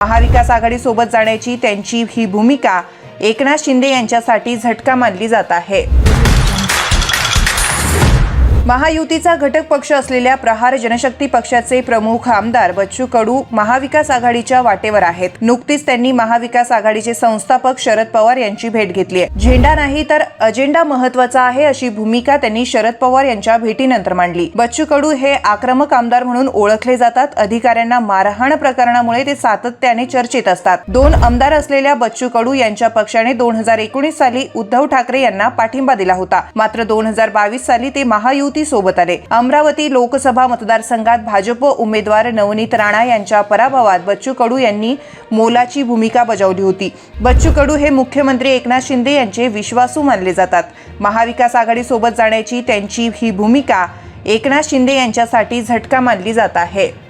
महाविकास आघाडीसोबत जाण्याची त्यांची ही भूमिका एकनाथ शिंदे यांच्यासाठी झटका मानली जात आहे. महायुतीचा घटक पक्ष असलेल्या प्रहार जनशक्ती पक्षाचे प्रमुख आमदार बच्चू कडू महाविकास आघाडीच्या वाटेवर आहेत. नुकतीच त्यांनी महाविकास आघाडीचे संस्थापक शरद पवार यांची भेट घेतली आहे. झेंडा नाही तर अजेंडा महत्त्वाचा आहे अशी भूमिका त्यांनी शरद पवार यांच्या भेटीनंतर मांडली. बच्चू कडू हे आक्रमक आमदार म्हणून ओळखले जातात. अधिकाऱ्यांना मारहाण प्रकरणामुळे ते सातत्याने चर्चेत असतात. दोन आमदार असलेल्या बच्चू कडू यांच्या पक्षाने दोन हजार एकोणीस साली उद्धव ठाकरे यांना पाठिंबा दिला होता. मात्र दोन हजार बावीस साली ते महायुती सोबत आले. अमरावती लोकसभा मतदारसंघात भाजप उमेदवार नवनीत राणा यांच्या पराभवात बच्चू कडू यांनी मोलाची भूमिका बजावली होती. बच्चू कडू हे मुख्यमंत्री एकनाथ शिंदे यांचे विश्वासू मानले जातात. महाविकास आघाडी सोबत जाण्याची त्यांची ही भूमिका एकनाथ शिंदे यांच्यासाठी झटका मानली जात आहे.